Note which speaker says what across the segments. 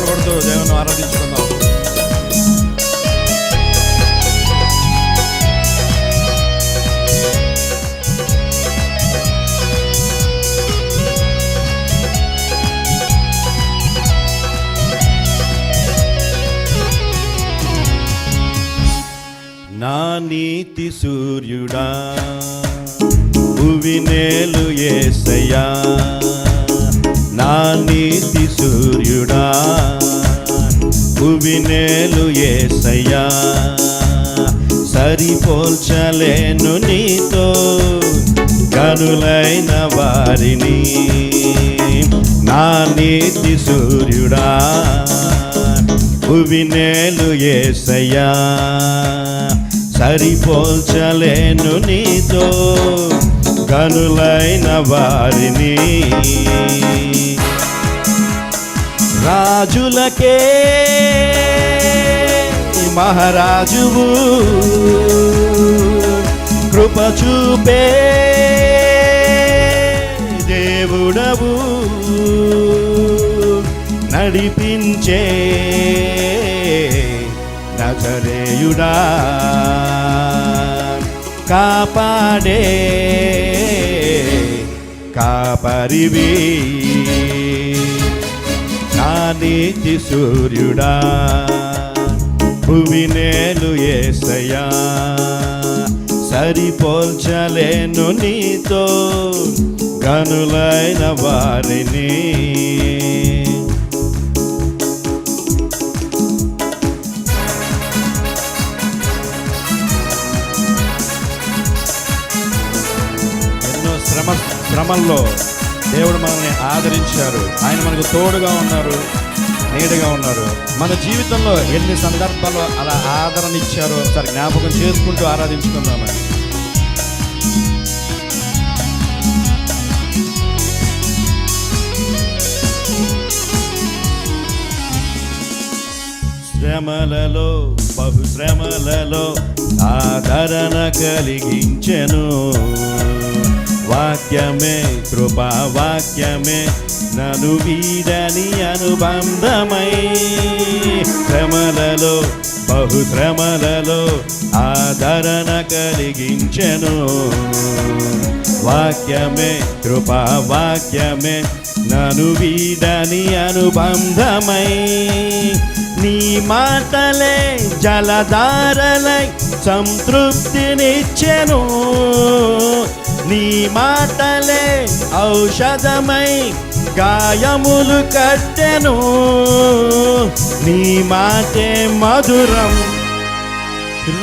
Speaker 1: పాటలు పడుతూ దేవుని ఆరాధించుకుందాం. నా నీతి సూర్యుడా భువి నేలు ఏసయ్యా. నా నీతి సూర్యుడా భువినేలు ఏసయ్యా. సరిపోల్చలేను నీతో కనులైన వారిని. నా నీతి సూర్యుడా భువినేలు ఏసయ్యా. సరిపోల్చలేను నీతో గనులైన వారిని. రాజులకే మహారాజువు కృప చూపే దేవుడవు నడిపించే నజరేయుడా. కాపాడే కాపరివి. నా నీతి సూర్యుడా భువి నేలు ఏసయా సరిపోల్చలేను నీతో గనులైన వారిని. శ్రమల్లో దేవుడు మనల్ని ఆదరించారు. ఆయన మనకు తోడుగా ఉన్నారు నీడగా ఉన్నారు. మన జీవితంలో ఎన్ని సందర్భాల్లో అలా ఆదరణ ఇచ్చారో ఒకసారి జ్ఞాపకం చేసుకుంటూ ఆరాధించుకుందామని శ్రమలలో బహు శ్రమలలో ఆదరణ కలిగించెను. వాక్యమే కృపా వాక్యమే నను వీడని అనుబంధమై. శ్రమలలో బహు శ్రమలలో ఆదరణ కలిగించెను. వాక్యమే కృపా వాక్యమే నను వీడని అనుబంధమై. నీ మాటలే జలధారలై సంతృప్తినిచ్చెను. నీ మాటలే ఔషధమై గాయములు కట్టెను. నీ మాటే మధురం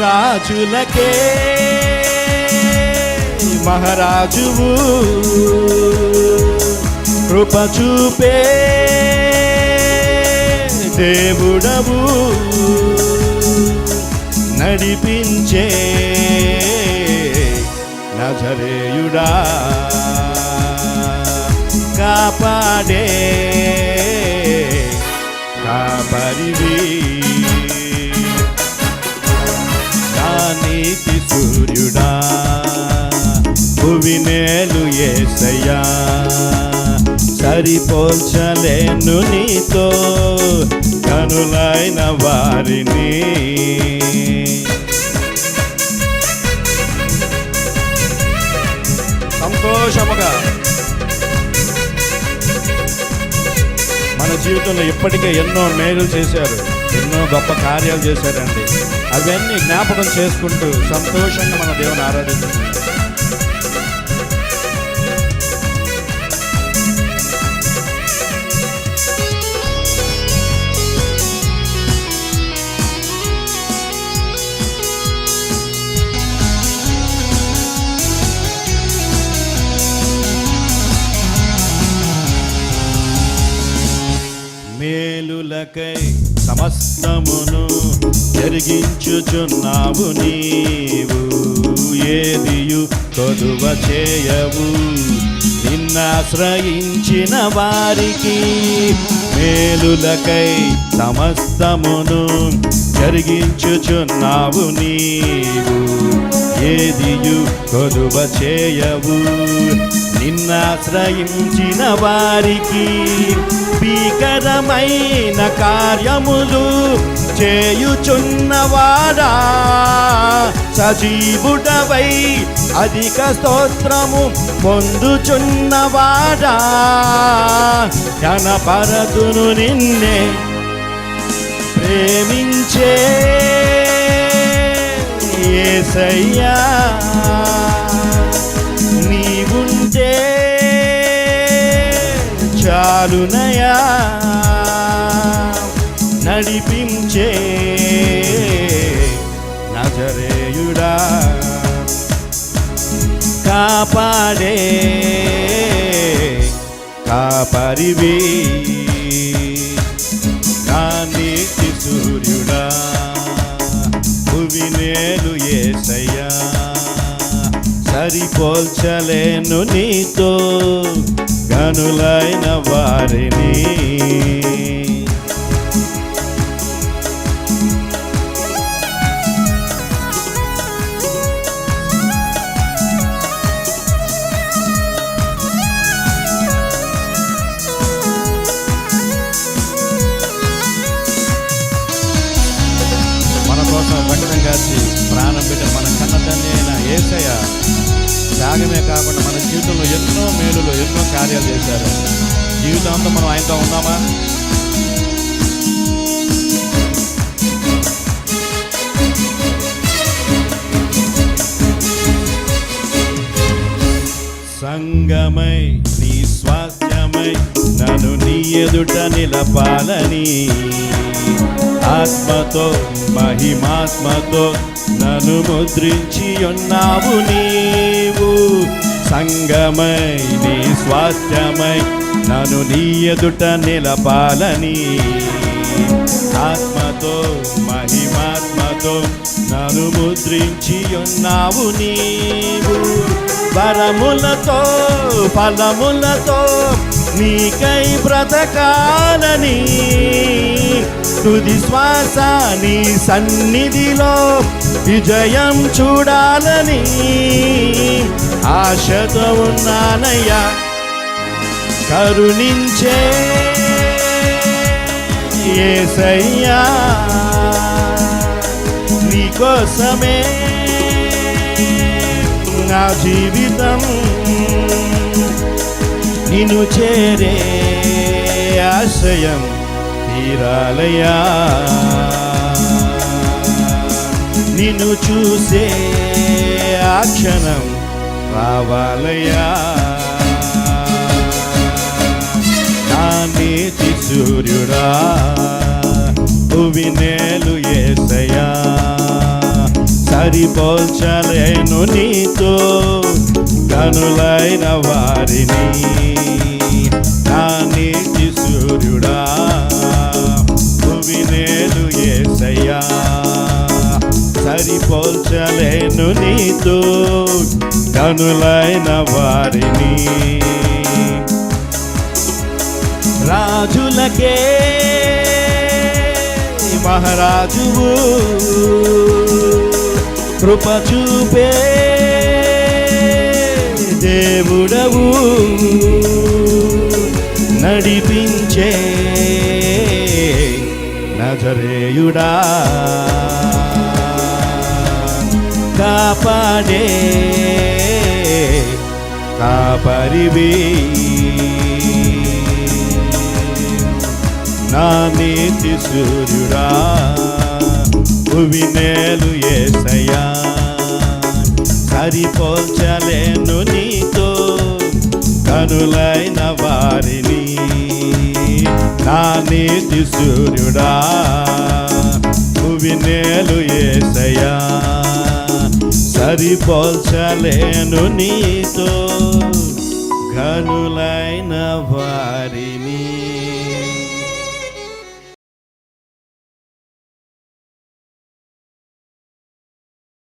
Speaker 1: రాజులకే. మహారాజువు కృప చూపే దేవుడవు నడిపించే నజరేయుడా కాపాడే కాపరివి. నీతి సూర్యుడా భువి నేలు ఏసయ్యా సరిపోల్చలేను నీతో కనులైన వారిని. సంతోషముగా మన జీవితంలో ఇప్పటికే ఎన్నో మేలు చేశారు ఎన్నో గొప్ప కార్యాలు చేశారండి. అవన్నీ జ్ఞాపకం చేసుకుంటూ సంతోషంగా మన దేవుని ఆరాధించాలి సమస్తమును జరిగించుచున్నావు నీవు. ఏదియు కొదువ చేయవు. నిన్నాశ్రయించిన వారికి మేలులకై సమస్తమును జరిగించుచున్నావు నీవు. ఏదియు కొదువ చేయవు. నిన్నాశ్రయించిన వారికి భీకరమైన కార్యములు చేయుచున్నవాడా? సజీవుడవై అధిక స్తోత్రము పొందుచున్నవాడా? కనపరతును నిన్నే ప్రేమించే ఏసయ్యా. చాలునయా నడిపించే నజరేయుడా? కాపాడే కాపరివి. కానీటి సూర్యుడా భువి నేలు ఏసయ్య. సరిపోల్చలేను నీతో గనులైన వారిని. భాగమే కాకుండా మన జీవితంలో ఎన్నో మేలులు ఎన్నో కార్యాలు చేశారు. జీవితాంతం మనం ఆయనతో ఉన్నామా? సంగమై నీ స్వాస్థ్యమై నన్ను నీ ఎదుట నిలపాలని ఆత్మతో మహిమాత్మతో నన్ను ముద్రించి ఉన్నావు నీవు. సంగమై నీ స్వాస్థ్యమై నన్ను నీ ఎదుట నిలపాలని. ఆత్మతో మహిమాత్మతో నన్ను ముద్రించి ఉన్నావు నీవు. వరములతో ఫలములతో నీకై బ్రతకాలని. తుది శ్వాస నీ సన్నిధిలో విజయం చూడాలని ఆశతో ఉన్నానయ్యా. కరుణించే ఏసయ్యా. నీకోసమే నా జీవితం నిన్ను చేరే ఆశయం. తీరాలయా నిన్ను చూసే ఆ క్షణం రావాలయా నా నీతి సూర్యుడా భువి నేలు ఏసయా సరిపోల్చలేను నీతో కనులైన వారిని. నా నీతి సూర్యుడా సరిపోల్చలేను నీతో కనులైన వారిని. రాజులకే మహారాజువు కృప చూపే దేవుడవు నడిపించే నజరేయుడా. కాపాడే కాపరివి. నా నీతి సూర్యుడా భువి నేలు ఏసయ్యా. సరిపోల్చలేను నీతో కనులైన వారిని. నా నీతి సూర్యుడా భువి నేలు ఏసయ్యా. సరిపోల్చలేను నీతో కనులైన వారి